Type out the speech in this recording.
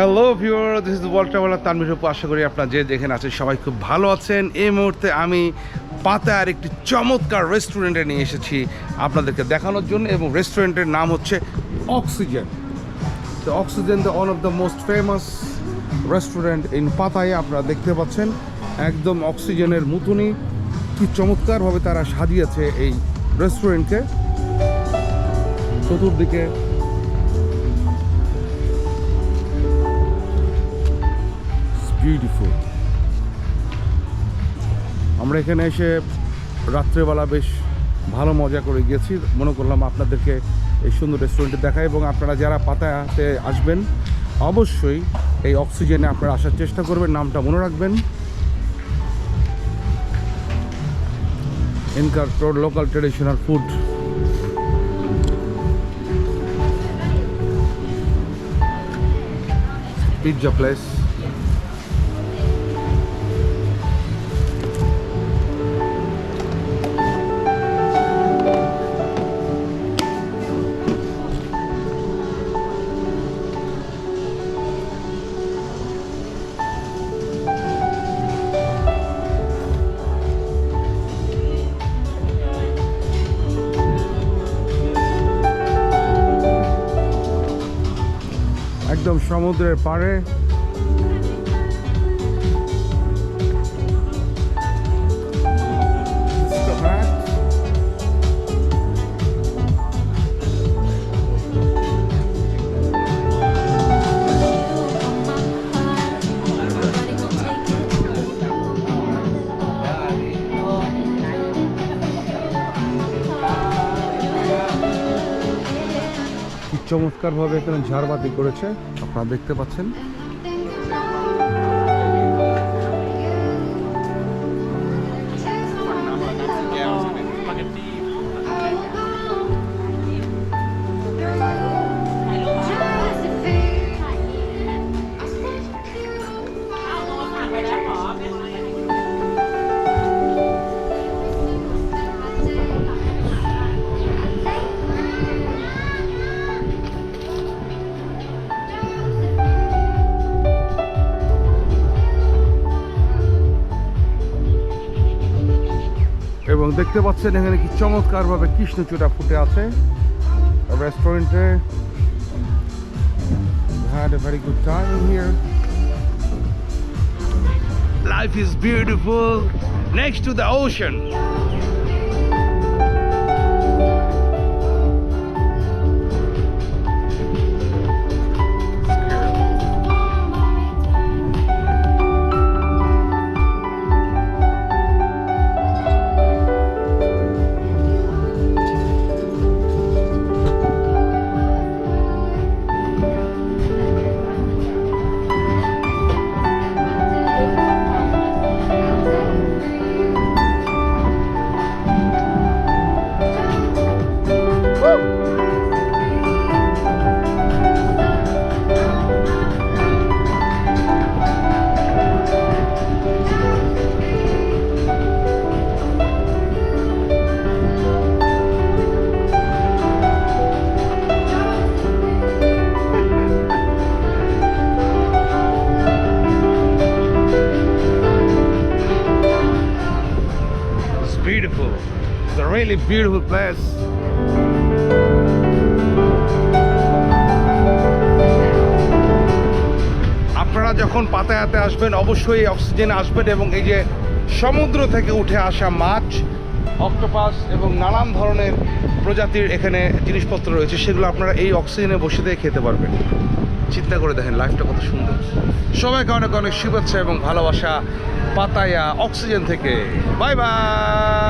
Hello viewer this is world traveller Tanvir উপর আশা করি আপনারা যে যেখানে আছেন সবাই খুব ভালো আছেন। এই মুহূর্তে আমি পাতার একটি চমৎকার রেস্টুরেন্টে নিয়ে এসেছি আপনাদেরকে দেখানোর জন্য এবং রেস্টুরেন্টের নাম হচ্ছে অক্সিজেন তো oxygen the one of the most famous restaurant in Pattaya আপনারা দেখতে পাচ্ছেন। একদম অক্সিজেনের মতনই কি চমৎকারভাবে তারা সাজিয়েছে এই রেস্টুরেন্টকে চতুর্দিকে বিউটিফুল আমরা এখানে এসে রাত্রেবেলা বেশ ভালো মজা করে গিয়েছি মনে করলাম আপনাদেরকে এই সুন্দর রেস্টুরেন্টে দেখাই এবং আপনারা যারা পাতাতে আসবেন, অবশ্যই এই অক্সিজেনে আপনারা আসার চেষ্টা করবেন। নামটা মনে রাখবেন। Incur local traditional food pizza place সমুদ্রের পাড়ে চমৎকারভাবে এখানে ঝাড়বাতি করেছে। আপনারা দেখতে পাচ্ছেন। এবং দেখতে পাচ্ছেন এখানে কি চমৎকারভাবে কৃষ্ণচূড়া ফুটে আছে রেস্টুরেন্টে a very good time in here. Life is beautiful next to the ocean. It's a really beautiful place. আপনারা যখন পাতায়াতে আসবেন, অবশ্যই অক্সিজেন আসবেন এবং এই যে সমুদ্র থেকে উঠে আসা মাছ, অক্টোপাস এবং নানান ধরনের প্রজাতির এখানে জিনিসপত্র রয়েছে, সেগুলো আপনারা এই অক্সিজেনে বসে দিয়ে খেতে পারবেন। চিন্তা করে দেখেন, লাইফটা কত সুন্দর। সবাইকে অনেক অনেক শুভেচ্ছা এবং ভালোবাসা, পাতায়া অক্সিজেন থেকে। Bye bye!